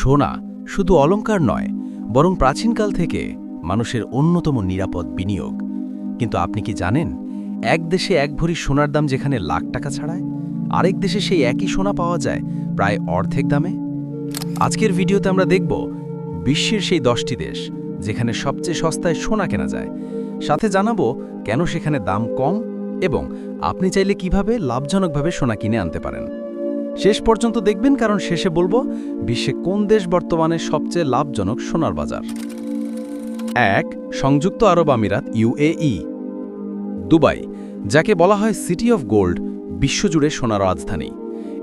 সোনা শুধু অলংকার নয়, বরং প্রাচীনকাল থেকে মানুষের অন্যতম নিরাপদ বিনিয়োগ। কিন্তু আপনি কি জানেন, এক দেশে এক ভরি সোনার দাম যেখানে লাখ টাকা ছাড়ায়, আরেক দেশে সেই একই সোনা পাওয়া যায় প্রায় অর্ধেক দামে? আজকের ভিডিওতে আমরা দেখব বিশ্বের সেই দশটি দেশ, যেখানে সবচেয়ে সস্তায় সোনা কেনা যায়। সাথে জানাব কেন সেখানে দাম কম এবং আপনি চাইলে কীভাবে লাভজনকভাবে সোনা কিনে আনতে পারেন। শেষ পর্যন্ত দেখবেন, কারণ শেষে বলব, বিশ্বে কোন দেশ বর্তমানে সবচেয়ে লাভজনক সোনার বাজার? এক, সংযুক্ত আরব আমিরাত ইউএই দুবাই, যাকে বলা হয় সিটি অফ গোল্ড, বিশ্বজুড়ে সোনার রাজধানী।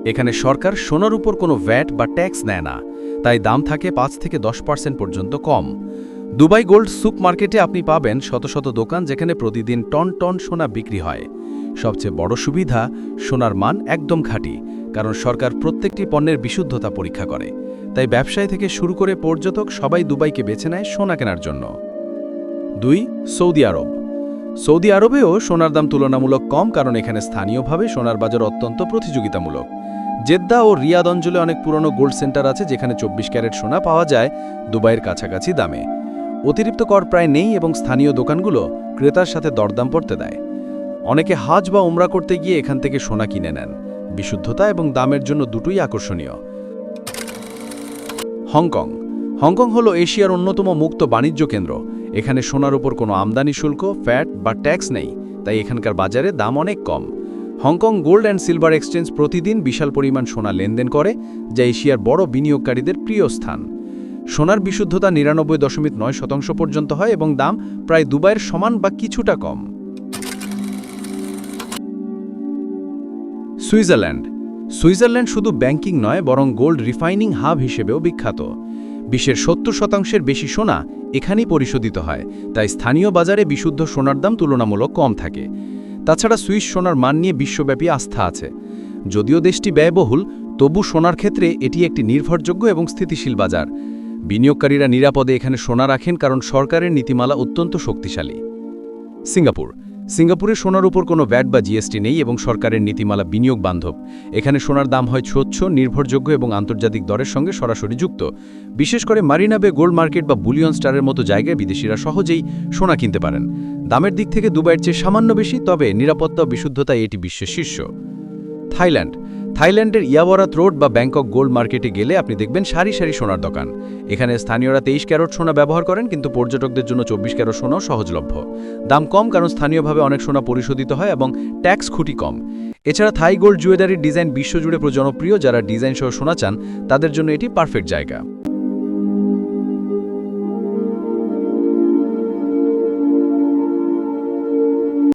এখানে সরকার সোনার উপর কোনো ভ্যাট বা ট্যাক্স নেয় না, তাই দাম থাকে পাঁচ থেকে দশ পার্সেন্ট পর্যন্ত কম। দুবাই গোল্ড সুপ মার্কেটে আপনি পাবেন শত শত দোকান যেখানে প্রতিদিন টন টন সোনা বিক্রি হয়। সবচেয়ে বড় সুবিধা, সোনার মান একদম খাঁটি। কারণ সরকার প্রত্যেকটি পণ্যের বিশুদ্ধতা পরীক্ষা করে। তাই ব্যবসায় থেকে শুরু করে পর্যটক সবাই দুবাইকে বেছে নেয় সোনা কেনার জন্য। দুই, সৌদি আরব। সৌদি আরবেও সোনার দাম তুলনামূলক কম কারণ এখানে স্থানীয়ভাবে সোনার বাজার অত্যন্ত প্রতিযোগিতামূলক। জেদ্দা ও রিয়াদ অঞ্চলে অনেক পুরনো গোল্ড সেন্টার আছে যেখানে চব্বিশ ক্যারেট সোনা পাওয়া যায় দুবাইয়ের কাছাকাছি দামে। অতিরিক্ত কর প্রায় নেই এবং স্থানীয় দোকানগুলো ক্রেতার সাথে দরদাম পড়তে দেয়। অনেকে হাজ বা উমরা করতে গিয়ে এখান থেকে সোনা কিনে নেন। বিশুদ্ধতা এবং দামের জন্য দুটোই আকর্ষণীয়। হংকং। হংকং হল এশিয়ার অন্যতম মুক্ত বাণিজ্য কেন্দ্র। এখানে সোনার উপর কোনো আমদানি শুল্ক, ফ্যাট বা ট্যাক্স নেই, তাই এখানকার বাজারে দাম অনেক কম। Hong Kong gold and silver exchange প্রতিদিন বিশাল পরিমাণ সোনা লেনদেন করে, যা এশিয়ার বড় বিনিয়োগকারীদের প্রিয় স্থান। সোনার বিশুদ্ধতা নিরানব্বই দশমিক নয় শতাংশ পর্যন্ত হয় এবং দাম প্রায় দুবাইয়ের সমান বা কিছুটা কম। সুইজারল্যান্ড। সুইজারল্যান্ড শুধু ব্যাংকিং নয়, বরং গোল্ড রিফাইনিং হাব হিসেবেও বিখ্যাত। বিশ্বের সত্তর শতাংশের বেশি সোনা এখানেই পরিশোধিত হয়, তাই স্থানীয় বাজারে বিশুদ্ধ সোনার দাম তুলনামূলক কম থাকে। তাছাড়া সুইস সোনার মান নিয়ে বিশ্বব্যাপী আস্থা আছে। যদিও দেশটি ব্যয়বহুল, তবু সোনার ক্ষেত্রে এটি একটি নির্ভরযোগ্য এবং স্থিতিশীল বাজার। বিনিয়োগকারীরা নিরাপদে এখানে সোনা রাখেন কারণ সরকারের নীতিমালা অত্যন্ত শক্তিশালী। সিঙ্গাপুর। সিঙ্গাপুরে সোনার উপর কোনো ব্যাট বা জিএসটি নেই এবং সরকারের নীতিমালা বিনিয়োগ বান্ধব। এখানে সোনার দাম হয় স্বচ্ছ, নির্ভরযোগ্য এবং আন্তর্জাতিক দরের সঙ্গে সরাসরি যুক্ত। বিশেষ করে মারিনাবে গোল্ড মার্কেট বা বুলিয়ন স্টারের মতো জায়গায় বিদেশিরা সহজেই সোনা কিনতে পারেন। দামের দিক থেকে দুবাইয়ের চেয়ে সামান্য বেশি, তবে নিরাপত্তা বিশুদ্ধতায় এটি বিশ্বের শীর্ষ। থাইল্যান্ড। থাইল্যান্ডের ইয়াবরাত রোড বা ব্যাংকক গোল্ড মার্কেটে গেলে আপনি দেখবেন সারি সারি সোনার দোকান। এখানে স্থানীয়রা তেইশ ক্যারোট সোনা ব্যবহার করেন, কিন্তু পর্যটকদের জন্য চব্বিশ ক্যারট সোনাও সহজলভ্য। দাম কম, কারণ স্থানীয়ভাবে অনেক সোনা পরিশোধিত হয় এবং ট্যাক্স খুঁটি কম। এছাড়া থাই গোল্ড জুয়েলারির ডিজাইন বিশ্বজুড়ে জনপ্রিয়। যারা ডিজাইন সহ সোনা চান, তাদের জন্য এটি পারফেক্ট জায়গা।